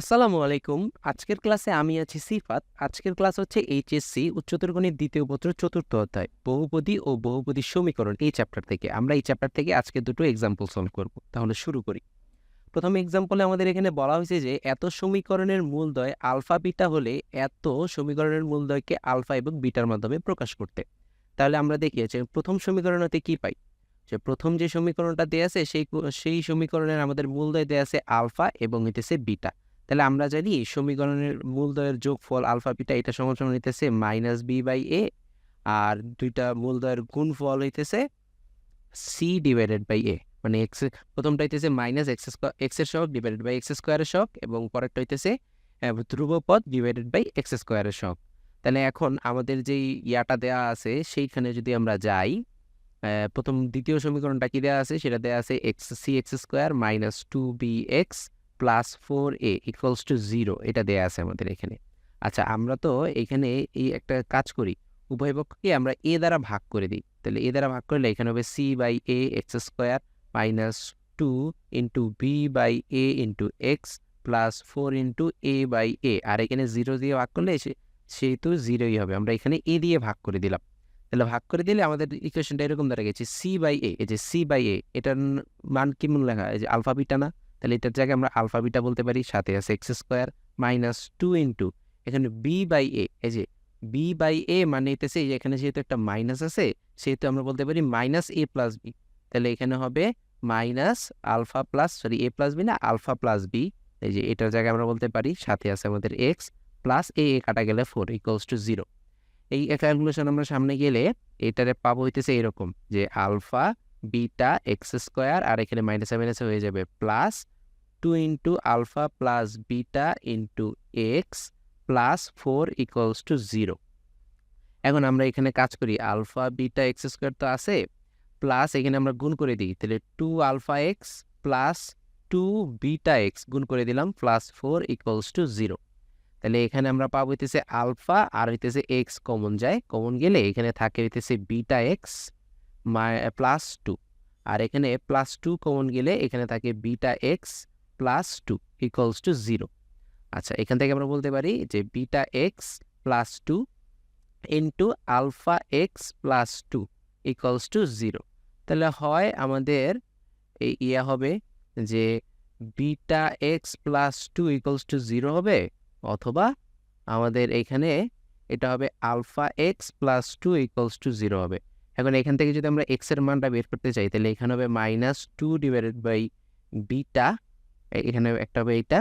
আসসালামু আলাইকুম। আজকের ক্লাসে আমি আছি সিফাত। আজকের ক্লাস হচ্ছে এইচএসসি উচ্চতর গণিত দ্বিতীয় পত্র, চতুর্থ অধ্যায়। বহুপদী ও বহুপদী সমীকরণ এই চ্যাপ্টার থেকে। আমরা এই চ্যাপ্টার থেকে আজকে দুটো এক্সাম্পল সলভ করব। তাহলে শুরু করি। প্রথম এক্সাম্পলে আমাদের এখানে বলা হয়েছে যে, এত সমীকরণের মূলদয় আলফা বিটা হলে এত সমীকরণের মূলদয়কে আলফা এবং বিটার মাধ্যমে প্রকাশ করতে। তাহলে আমরা দেখি যে, প্রথম সমীকরণতে কি পাই? যে, প্রথম যে সমীকরণটা দেয়া আছে, সেই সেই সমীকরণের আমাদের মূলদয় দেয়া আছে আলফা এবং হইতেছে বিটা। তাহলে আমরা জানি সমীকরণের মূলদয়ের যোগফল আলফা বিটা এটা সমান সমান হইতেছে মাইনাস বি বাই এ আর দুইটা মূলদয়ের গুণফল হইতেছে সি ডিভাইডেড বাই এ মানে এক্স প্রথমটা হইতেছে মাইনাস এক্স এক্সের শক ডিভাইডেড বাই এক্স স্কোয়ারের শক এবং পরেরটা হইতেছে ধ্রুবপদ ডিভাইডেড বাই এক্স স্কোয়ারের শক তাহলে এখন আমাদের যেই ইয়াটা দেয়া আছে, সেইখানে যদি আমরা যাই প্রথম দ্বিতীয় সমীকরণটা কি দেওয়া আছে? সেটা দেওয়া আছে x C x square minus two B x plus four A equals to zero এটা দেয়া আছে আমাদের এখানে। আচ্ছা আমরা তো এখানে এই একটা কাজ করি, উভয় পক্ষকে আমরা এ দ্বারা ভাগ করে দিই। তাহলে এ দ্বারা ভাগ করলে এখানে হবে C by A x square minus two into B by A into x plus four into A by A আর এখানে জিরো দিয়ে ভাগ করলে সে- সেহেতু জিরোই হবে। আমরা এখানে এ দিয়ে ভাগ করে দিলাম। তাহলে ভাগ করে দিলে আমাদের ইকুয়েশনটা এরকম দাঁড়া গেছে সি বাই এ এই যে সি বাই এ এটার মান কেমন লেখা এই যে আলফা বিটা না? তাহলে এটার জায়গায় আমরা আলফা বিটা বলতে পারি, সাথে আছে x square minus two into, এখানে বি বাই এ এই যে বি বাই এ মানে যে এখানে যেহেতু একটা মাইনাস আছে, সেহেতু আমরা বলতে পারি মাইনাস এ প্লাস বি তাহলে এখানে হবে minus alpha plus sorry A plus B না, আলফা প্লাস বি এই যে এটার জায়গায় আমরা বলতে পারি, সাথে আছে আমাদের এক্স প্লাস এ এ কাটা গেলে ফোর ইকুয়ালস টু জিরো এই ক্যালকুলেশন আমরা সামনে গেলে এটারে পাবো হইতেছে এরকম যে আলফা বিটা এক্স স্কোয়ার আর এখানে মাইনাসে মাইনাসে হয়ে যাবে plus two into alpha plus beta into x plus four equals to zero. এখন আমরা এখানে কাজ করি, আলফা বিটা এক্স স্কোয়ার তো আছে, প্লাস এখানে আমরা গুণ করে দিই, তাহলে two alpha x plus two beta x গুণ করে দিলাম, plus four equals to zero. তাহলে এখানে আমরা পাবো হইতেছে আলফা, আর হইতেছে এক্স কমন যায়, কমন গেলে এখানে থাকে হইতেছে বিটা এক্স প্লাস টু আর এখানে প্লাস টু কমন গেলে এখানে থাকে beta x plus two equals to zero আচ্ছা এখান থেকে আমরা বলতে পারি যে beta x plus two into alpha x plus two equals to zero তাহলে হয় আমাদের এই ইয়া হবে যে beta x plus two equals to zero হবে, অথবা আমাদের এখানে এটা হবে alpha x plus two equals to zero হবে। এখন এখান থেকে যদি আমরা এক্সের মানটা বের করতে চাই, তাহলে এখানে হবে minus two divided by beta এখানে একটা হবে এইটা,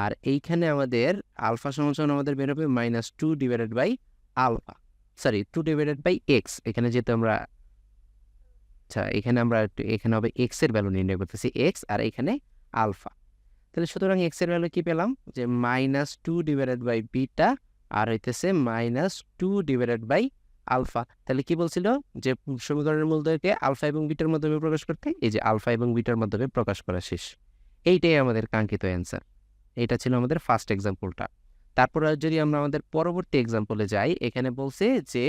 আর এইখানে আমাদের আলফা সমান আমাদের বের হবে minus two divided by alpha sorry two divided by x এখানে যেহেতু আমরা আচ্ছা এখানে আমরা এখানে হবে এক্সের ভ্যালু নির্ণয় করতেছি এক্স আর এখানে আলফা তাহলে সুতরাং এক্সের ভ্যালু কি পেলাম? যে minus two divided by beta আর হইতেছে minus two divided by alpha. তাহলে কি বলছিল? যে সমীকরণের মূলদয়কে আলফা এবং বিটার মাধ্যমে প্রকাশ করতে এই যে আলফা এবং বিটার মাধ্যমে প্রকাশ করা শেষ। এইটাই আমাদের কাঙ্ক্ষিত অ্যান্সার এটা ছিল আমাদের ফার্স্ট এক্সাম্পলটা তারপর যদি আমরা আমাদের পরবর্তী এক্সাম্পলে যাই, এখানে বলছে যে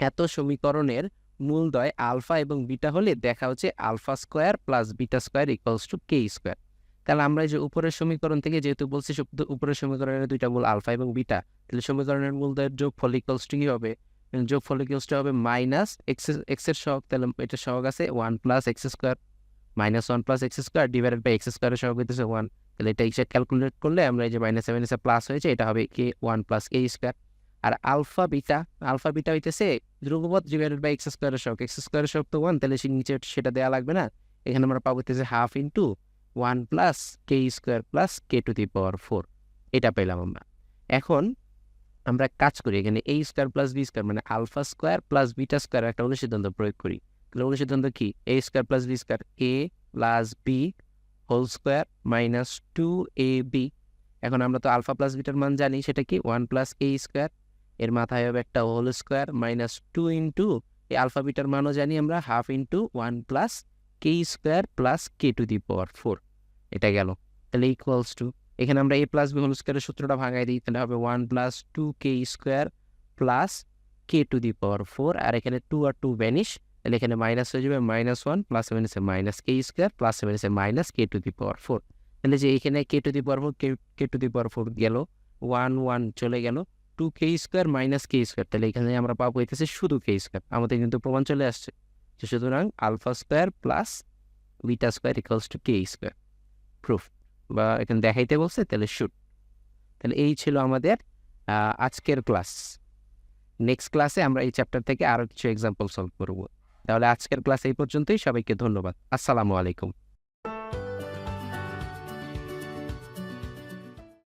এত সমীকরণের মূলদয় আলফা এবং বিটা হলে দেখা হচ্ছে alpha square plus beta square equals to K square তাহলে আমরা যে উপরের সমীকরণ থেকে যেহেতু বলছি উপরের সমীকরণের দুইটা মূল আলফা এবং বিটা, তাহলে সমীকরণের মূলদয়ের যোগ ফল ইকুয়ালস টু কি হবে? যোগ ফল ইকুয়ালস টু হবে? মাইনাস এক্স এক্সের সহগ, তাহলে এটা সহগ আছে one plus x square minus one plus x square divided by x স্কোয়ারের সহগ হইতেছে ওয়ান তাহলে এটা হিসেবে ক্যালকুলেট করলে আমরা এই যে মাইনাস সেভেন এসে প্লাস হয়েছে, এটা হবে K? One plus K square আর আলফা বিটা আলফা বিটা হইতেছে ধ্রুবপদ ডিভাইডেড বাই এক্স স্কোয়ারের সহগ। এক্স স্কোয়ারের সহগ তো ওয়ান তাহলে সে নিচে সেটা দেওয়া লাগবে না। এখানে আমরা পাবো হইতেছে half into one plus K square plus K to the power four এটা পেলাম আমরা। এখন আমরা কাজ করি। এখানে এই স্কোয়ার প্লাস বি স্কোয়ার মানে alpha square plus beta square একটা অনুসিদ্ধান্ত প্রয়োগ করি। তাহলে অনুসিদ্ধান্ত কি? A square plus B square A plus B whole square minus two A B এখন আমরা তো আলফা প্লাস বিটার মান জানি, সেটা কি? ওয়ান প্লাস এ স্কোয়ার এর মাথায় হবে একটা whole square minus two into এই আলফা বিটার মানও জানি আমরা half into one plus K square plus K to the power four এটা গেল। তাহলে ইকুয়ালস টু এখানে আমরা এ প্লাস বি হোল স্কোয়ারের সূত্রটা ভাঙাই দিই, তাহলে হবে one plus two K square plus K to the power four আর এখানে টু আর টু ভ্যানিশ তাহলে এখানে মাইনাস হয়ে যাবে মাইনাস ওয়ান প্লাস সেভেন এসে minus K square plus seven এসে minus K to the power four তাহলে যে এখানে K to the power four K K to the power four গেল ওয়ান ওয়ান চলে গেল two K square minus K square তাহলে এখানে আমরা পাবো হইতেছে শুধু কে স্কোয়ার আমাদের কিন্তু প্রমাণ চলে আসছে সুতরাং alpha square plus beta square equals to K square proof বা এখানে দেখাইতে বলছে, তাহলে শুট তাহলে এই ছিল আমাদের আজকের ক্লাস নেক্সট ক্লাসে আমরা এই চ্যাপ্টার থেকে আরও কিছু এক্সাম্পল সলভ করব। তাহলে আজকের ক্লাস এই পর্যন্তই। সবাইকে ধন্যবাদ। আসসালামু আলাইকুম।